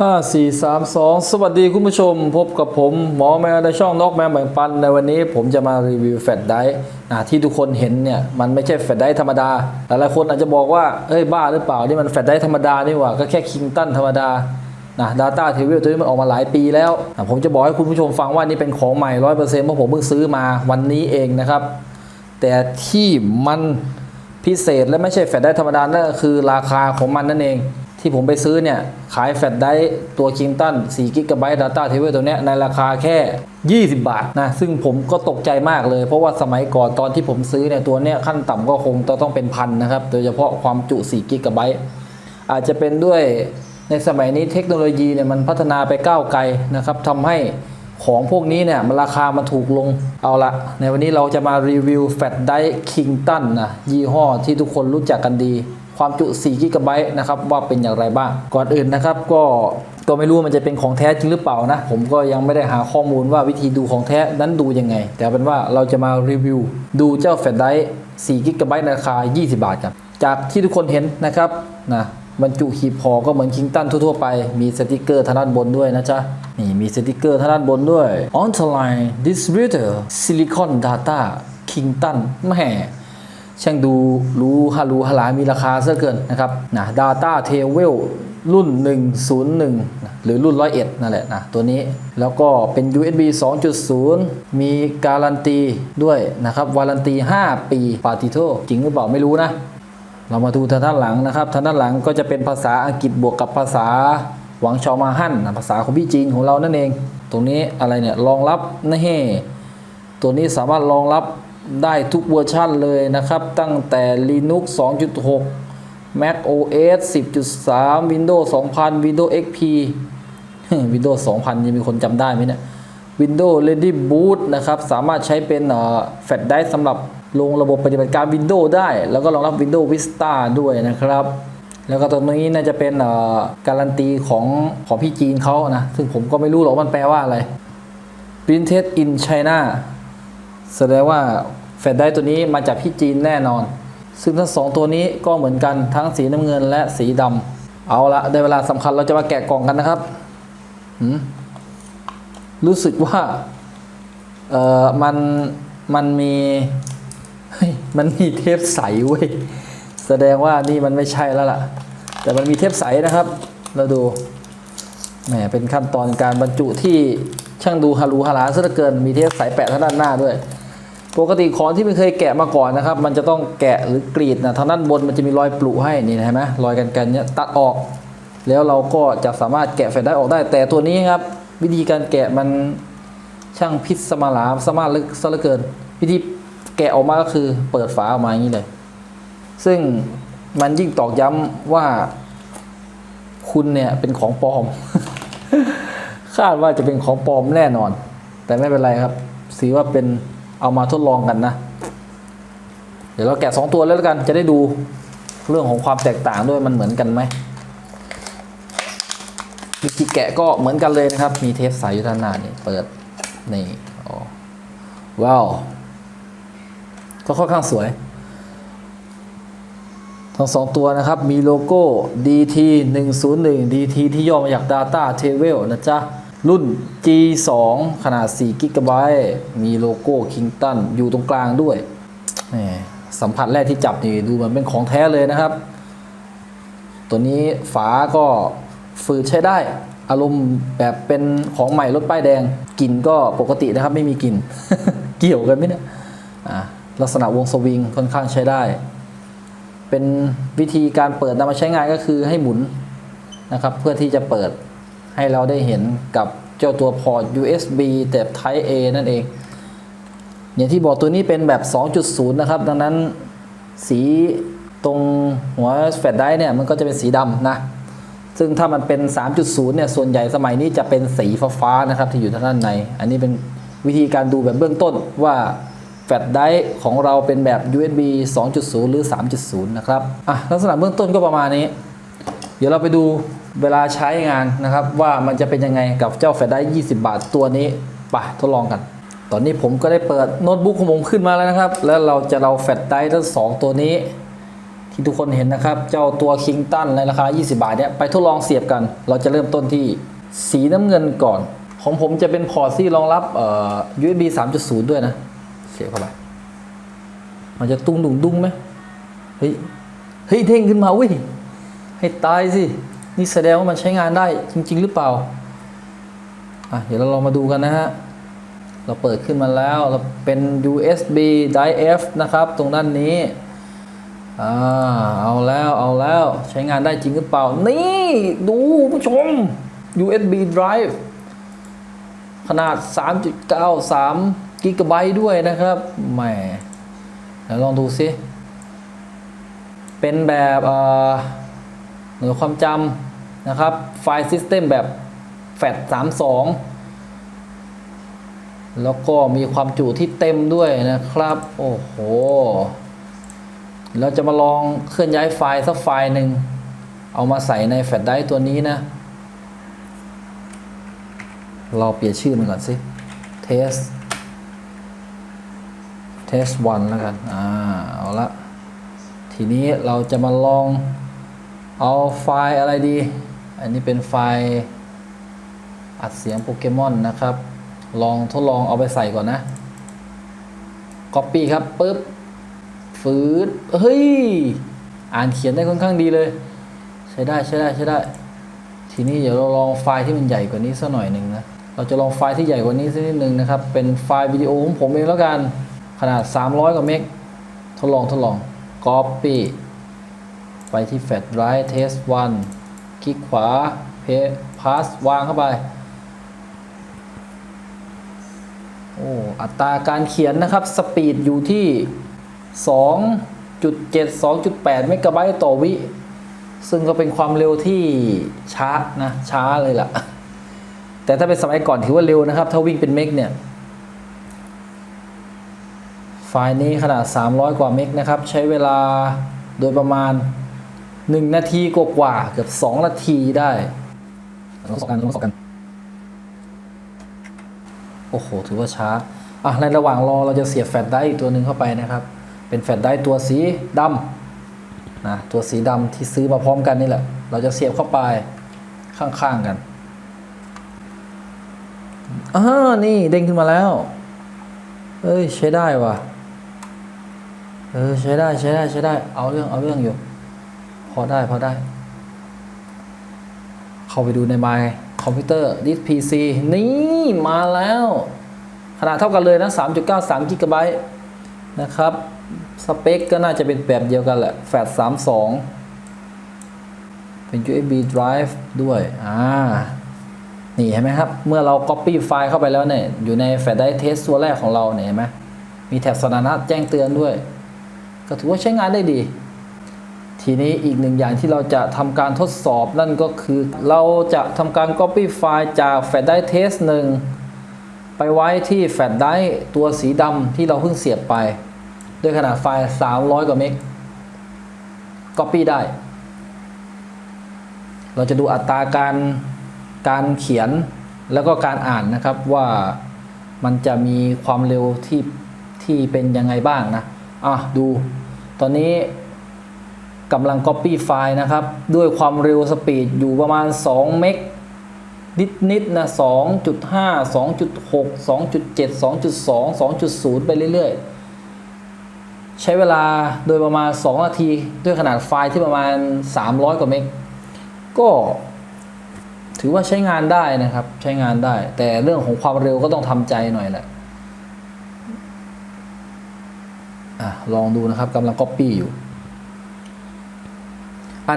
ห้าสี่สามสองสวัสดีคุณผู้ชม พบกับผมหมอแมวในช่องนกแมวแบ่งปัน ในวันนี้ผมจะมารีวิวแฟลชไดนะที่ทุกคนเห็นเนี่ย มันไม่ใช่แฟลชไดธรรมดา หลายๆคนอาจจะบอกว่า เอ้ยบ้าหรือเปล่า นี่มันแฟลชไดธรรมดานี่หว่า ก็แค่คิงตันธรรมดานะดาต้าเทเวลตัวนี้มันออกมาหลายปีแล้วนะผมจะบอกให้คุณผู้ชมฟังว่านี่เป็นของใหม่ร้อยเปอร์เซ็นต์เพราะผมเพิ่งซื้อมาวันนี้เองนะครับ แต่ที่มันพิเศษและไม่ใช่แฟลชไดธรรมดานั่นก็คือราคาของมันนั่นเอง ที่ผมไปซื้อเนี่ย ขายแฟลชไดร์ตัวคิงตัน4 g b Data t a b l e ตัวเนี้ยในราคาแค่ 20 บาทนะ ซึ่งผมก็ตกใจมากเลย เพราะว่าสมัยก่อนตอนที่ผมซื้อเนี่ย ตัวเนี้ยขั้นต่ำก็คงจะต้องเป็นพันนะครับ โดยเฉพาะความจุ4 g b อาจจะเป็นด้วยในสมัยนี้เทคโนโลยีเนี่ยมันพัฒนาไปก้าวไกลนะครับทำให้ของพวกนี้เนี่ยมันราคามันถูกลงเอาละในวันนี้เราจะมารีวิวแฟลชไดร์คิงตันนะยี่ห้อที่ทุกคนรู้จักกันดี ความจุ4กิกะไบต์นะครับว่าเป็นอย่างไรบ้าง ก่อนอื่นนะครับก็ก็ไม่รู้มันจะเป็นของแท้จริงหรือเปล่านะ ผมก็ยังไม่ได้หาข้อมูลว่าวิธีดูของแท้นั้นดูยังไง แต่เป็นว่าเราจะมารีวิวดูเจ้าแฟลชไดร์4กิกะไบต์ราคา 20 บาทกันจากที่ทุกคนเห็นนะครับนะบรรจุหีบห่อก็เหมือนคิงตันทั่ว ๆ ไป มีสติกเกอร์ทางด้านบนด้วยนะจ๊ะ นี่มีสติกเกอร์ทางด้านบนด้วย Online Distributor Silicon Data Kington แม่ ช่างดูรู้ฮารูฮาลามีราคาเสียเกินนะครับนะ Data t a b l e รุ่น 101 หรือรุ่น 101 นั่นแหละนะตัวนี้แล้วก็เป็น USB 2.0 มีการันตีด้วยนะครับวารันตี 5 ปีปาติโทจริงหรือเปล่าไม่รู้นะ เรามาดูทางด้านหลังนะครับทางด้านหลังก็จะเป็นภาษาอังกฤษบวกกับภาษาหวังชอมาฮั่นนะภาษาของพี่จีนของเรานั่นเอง ตรงนี้อะไรเนี่ยรองรับนะเฮตัวนี้สามารถรองรับ ได้ทุกเวอร์ชันเลยนะครับ ตั้งแต่ Linux 2.6 Mac OS 10.3 Windows 2000 Windows XP Windows 2000 ยังมีคนจำได้ไหมเนี่ย Windows Ready Boot นะครับ สามารถใช้เป็นแฟลชไดร์สำหรับลงระบบปฏิบัติการ Windows ได้ แล้วก็รองรับ Windows Vista ด้วยนะครับ แล้วก็ตรงนี้น่าจะเป็นการันตีของของพี่จีนเขานะ ซึ่งผมก็ไม่รู้หรอกมันแปลว่าอะไร Printed in China แสดงว่า แฟลชไดร์ตัวนี้มาจากพี่จีนแน่นอน ซึ่งทั้งสองตัวนี้ก็เหมือนกันทั้งสีน้ำเงินและสีดำเอาละได้เวลาสำคัญเราจะมาแกะกล่องกันนะครับรู้สึกว่าเออมันมันมีมันมีเทปใสเว้ยแสดงว่านี่มันไม่ใช่แล้วล่ะ แต่มันมีเทปใสนะครับ เราดูแหมเป็นขั้นตอนการบรรจุที่ช่างดูฮารูฮาราซะเหลือเกินมีเทปใสแปะทางด้านหน้าด้วย ปกติของที่ไม่เคยแกะมาก่อนนะครับ มันจะต้องแกะหรือกรีดนะทางด้านบนมันจะมีรอยปลุให้นี่เห็นไหมรอยกันกันเนี่ยตัดออก แล้วเราก็จะสามารถแกะแฟลชได้ออกได้ แต่ตัวนี้ครับ วิธีการแกะมันช่างพิษสมาลาสามารถลึกซะเหลือเกิน วิธีแกะออกมาก็คือเปิดฝาออกมาอย่างนี้เลย ซึ่งมันยิ่งตอกย้ำว่า คุณเนี่ยเป็นของปลอม คาดว่าจะเป็นของปลอมแน่นอน แต่ไม่เป็นไรครับสีว่าเป็น เอามาทดลองกันนะ เดี๋ยวเราแกะสองตัวแล้วกัน จะได้ดูเรื่องของความแตกต่างด้วยมันเหมือนกันไหมวิธีแกะก็เหมือนกันเลยนะครับ มีเทปสอยู่ด้านหน้านี่เปิดนี่อ๋อว้าว ก็ค่อนข้างสวย ทั้งสองตัวนะครับ มีโลโก้ DT 101 DT ที่ย่อมาจาก Data t a b l e นะจ๊ะ รุ่น G2 ขนาด4 g b มีโลโก้ Kington อยู่ตรงกลางด้วย สัมผัสแรกที่จับนี่ดูเหมือนเป็นของแท้เลยนะครับ ตัวนี้ฝาก็ฝืดใช้ได้ อารมณ์แบบเป็นของใหม่รถป้ายแดงกลิ่นก็ปกตินะครับไม่มีกลิ่น เกี่ยวกันไหมเนี่ยลักษณะวงสวิงค่อนข้างใช้ได้ เป็นวิธีการเปิดนำมาใช้งานก็คือให้หมุนนะครับ เพื่อที่จะเปิด ให้เราได้เห็นกับเจ้าตัวพอร์ต USB แต่ Type A นั่นเอง อย่างที่บอกตัวนี้เป็นแบบ 2.0 นะครับ ดังนั้นสีตรงหัวแฟลชไดร์เนี่ยมันก็จะเป็นสีดำนะ ซึ่งถ้ามันเป็น 3.0 เนี่ย ส่วนใหญ่สมัยนี้จะเป็นสีฟ้าๆนะครับที่อยู่ทางด้านใน อันนี้เป็นวิธีการดูแบบเบื้องต้นว่าแฟลชไดร์ของเราเป็นแบบ USB 2.0 หรือ 3.0 นะครับ อะ ลักษณะเบื้องต้นก็ประมาณนี้ เดี๋ยวเราไปดู เวลาใช้งานนะครับว่ามันจะเป็นยังไงกับเจ้าแฟลชไดร์20 บาทตัวนี้ไปทดลองกัน ตอนนี้ผมก็ได้เปิดโน้ตบุ๊กของผมขึ้นมาแล้วนะครับ แล้วเราจะเราแฟลชไดร์ทั้งสองตัวนี้ ที่ทุกคนเห็นนะครับ เจ้าตัวคิงตันในราคา 20 บาทเนี่ยไปทดลองเสียบกัน เราจะเริ่มต้นที่สีน้ำเงินก่อน ของผมจะเป็นพอร์ตที่รองรับเอ่อ USB 3.0 ด้วยนะเสียบเข้าไปมันจะตุ้งดุงดุ้งไหมเฮ้ยเฮ้ยเด้งขึ้นมาเว้ยให้ตายสิ นี่แสดงว่ามันใช้งานได้จริง ๆ หรือเปล่าอะเดี๋ยวเราลองมาดูกันนะฮะ เราเปิดขึ้นมาแล้วเราเป็น USB Drive F นะครับ ตรงด้านนี้อ่าเอาแล้วเอาแล้วใช้งานได้จริงหรือเปล่า นี่ดูผู้ชม USB Drive ขนาด 3.93กิกะไบต์ด้วยนะครับแหมเดี๋ยวลองดูซิ เป็นแบบอ่อ หน่วยความจำนะครับไฟล์ซิสเต็มแบบ FAT32 แล้วก็มีความจุที่เต็มด้วยนะครับ โอ้โห เราจะมาลองเคลื่อนย้ายไฟล์สักไฟล์หนึ่ง เอามาใส่ในแฟลชไดร์ตัวนี้นะ เราเปลี่ยนชื่อมันก่อนสิ test test one แล้วกัน อ่า เอาละ ทีนี้เราจะมาลอง เอาไฟล์อะไรดี อันนี้เป็นไฟล์อัดเสียงโปเกมอนนะครับ ลองทดลองเอาไปใส่ก่อนนะ Copy ครับปึ๊บฟืดเฮ้ย อ่านเขียนได้ค่อนข้างดีเลย ใช้ได้ใช้ได้ใช้ได้ ทีนี้เดี๋ยวเราลองไฟล์ที่มันใหญ่กว่านี้สักหน่อยหนึ่งนะ เราจะลองไฟล์ที่ใหญ่กว่านี้สักนิดหนึ่งนะครับ เป็นไฟล์วิดีโอของผมเองแล้วกัน ขนาด 300 กว่าเมก ทดลองทดลอง Copy ไปที่ Flash Drive Test 1 คลิกขวา Paste Pass วางเข้าไป โอ้ อัตราการเขียนนะครับ สปีดอยู่ที่ 2.7 2.8 เมกะไบต์ต่อวิ ซึ่งก็เป็นความเร็วที่ช้านะ ช้าเลยล่ะ แต่ถ้าเป็นสมัยก่อนถือว่าเร็วนะครับ ถ้าวิ่งเป็นเมกเนี่ยไฟล์นี้ขนาด 300 กว่าเมกนะครับ ใช้เวลาโดยประมาณ 1นาทีกว่าเกือบ2นาทีได้ลองสอบกันลองสอบกัน โอ้โห ถือว่าช้า อะ ในระหว่างรอเราจะเสียบแฟลชไดรฟ์อีกตัวหนึ่งเข้าไปนะครับ เป็นแฟลชไดรฟ์ตัวสีดำนะ ตัวสีดำที่ซื้อมาพร้อมกันนี่แหละ เราจะเสียบเข้าไปข้างๆกันอ่านี่เด้งขึ้นมาแล้ว เอ้ย ใช้ได้ว่ะ เออ ใช้ได้ ใช้ได้ ใช้ได้ เอาเรื่อง เอาเรื่องอยู่ พอได้พอได้ เข้าไปดูใน My Computer Disk PC นี่มาแล้ว ขนาดเท่ากันเลยนะ 3.93กิกะไบต์นะครับ สเปคก็น่าจะเป็นแบบเดียวกันแหละ FAT 32 เป็น USB drive ด้วย อ่า นี่เห็นไหมครับ เมื่อเรา Copy ไฟล์เข้าไปแล้วเนี่ย อยู่ใน Flash Drive Test ตัวแรกของเราเนี่ยเห็นไหมมีแถบสถานะแจ้งเตือนด้วย ก็ถือว่าใช้งานได้ดี ทีนี้อีกหนึ่งอย่างที่เราจะทำการทดสอบนั่นก็คือ เราจะทำการ Copy ไฟล์จาก Flash Drive Test 1ไปไว้ที่ Flash Drive ตัวสีดำที่เราเพิ่งเสียบไป ด้วยขนาดไฟล์ 300 กว่าเมก Copy ได้ เราจะดูอัตราการการเขียนแล้วก็การอ่านนะครับว่ามันจะมีความเร็วที่ที่เป็นยังไงบ้างนะ อะดู ตอนนี้ กำลัง Copy ไฟล์นะครับ ด้วยความเร็วสปีดอยู่ประมาณ 2 เมกนิดนิดนะ2.5 2.6 2.7 2.2 2.0 ไปเรื่อยๆ ใช้เวลาโดยประมาณ 2 นาที ด้วยขนาดไฟล์ที่ประมาณ 300 กว่าเมกก็ถือว่าใช้งานได้นะครับ ใช้งานได้ แต่เรื่องของความเร็วก็ต้องทำใจหน่อยแหละลองดูนะครับกำลัง Copy อยู่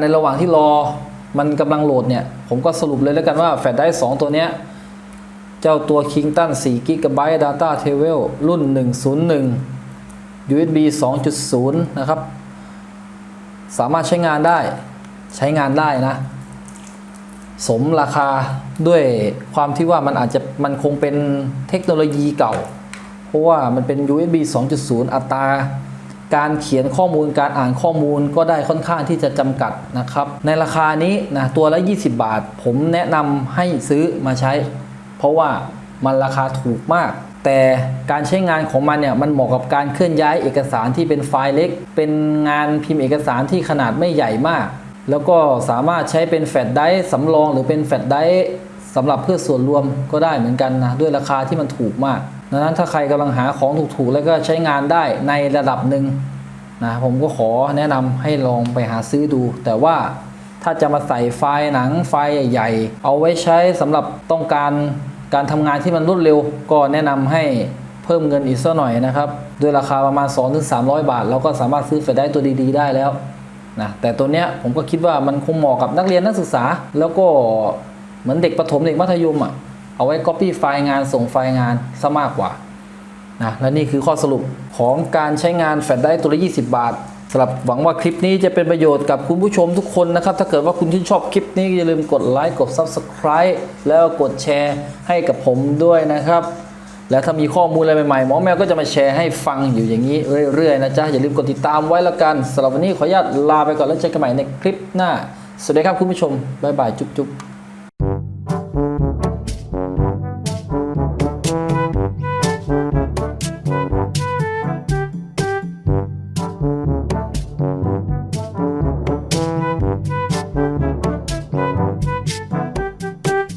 ในระหว่างที่รอมันกำลังโหลดเนี่ย ผมก็สรุปเลยแล้วกันว่าแฟลชไดรฟ์2ตัวเนี้ย เจ้าตัว Kingston 4 GB Data Travel รุ่น 101 USB 2.0 นะครับ สามารถใช้งานได้ใช้งานได้นะ สมราคาด้วยความที่ว่ามันอาจจะมันคงเป็นเทคโนโลยีเก่า เพราะว่ามันเป็น USB 2.0 อัตรา การเขียนข้อมูลการอ่านข้อมูลก็ได้ค่อนข้างที่จะจำกัดนะครับ ในราคานี้นะตัวละ 20 บาท ผมแนะนำให้ซื้อมาใช้ เพราะว่ามันราคาถูกมาก แต่การใช้งานของมันเนี่ยมันเหมาะกับการเคลื่อนย้ายเอกสารที่เป็นไฟล์เล็ก เป็นงานพิมพ์เอกสารที่ขนาดไม่ใหญ่มาก แล้วก็สามารถใช้เป็นแฟลชไดร์สำรองหรือเป็นแฟลชไดร์สำหรับเพื่อส่วนรวมก็ได้เหมือนกันนะด้วยราคาที่มันถูกมาก ดังนั้นถ้าใครกำลังหาของถูกๆ แล้วก็ใช้งานได้ในระดับหนึ่งนะผมก็ขอแนะนำให้ลองไปหาซื้อดู แต่ว่าถ้าจะมาใส่ไฟล์หนังไฟล์ใหญ่ๆ เอาไว้ใช้สำหรับต้องการการทำงานที่มันรวดเร็ว ก็แนะนำให้เพิ่มเงินอีกสักหน่อยนะครับด้วยราคาประมาณ 2-300 บาท เราก็สามารถซื้อแฟไดรฟ์ตัวดีๆ ได้แล้วนะแต่ตัวเนี้ยผมก็คิดว่ามันคงเหมาะกับนักเรียนนักศึกษา แล้วก็เหมือนเด็กประถมเด็กมัธยมอะ เอาไว้ Copy ไฟล์งานส่งไฟล์งานซะมากกว่านะและนี่คือข้อสรุปของการใช้งานแฟลชไดร์ตัวละ 20 บาทสำหรับหวังว่าคลิปนี้จะเป็นประโยชน์กับคุณผู้ชมทุกคนนะครับ ถ้าเกิดว่าคุณที่นชอบคลิปนี้อย่าลืมกดไลค์กด Subscribe แล้วกดแชร์ให้กับผมด้วยนะครับ แล้วถ้ามีข้อมูลอะไรใหม่ๆหมอแมวก็จะมาแชร์ให้ฟังอยู่อย่างนี้เรื่อยๆนะจ๊ะอย่าลืมกดติดตามไว้แล้วกันสำหรับวันนี้ขออนุญาตลาไปก่อนแล้วเจอกันใหม่ในคลิปหน้า สวัสดีครับคุณผู้ชมบ๊ายบายจุ๊บๆ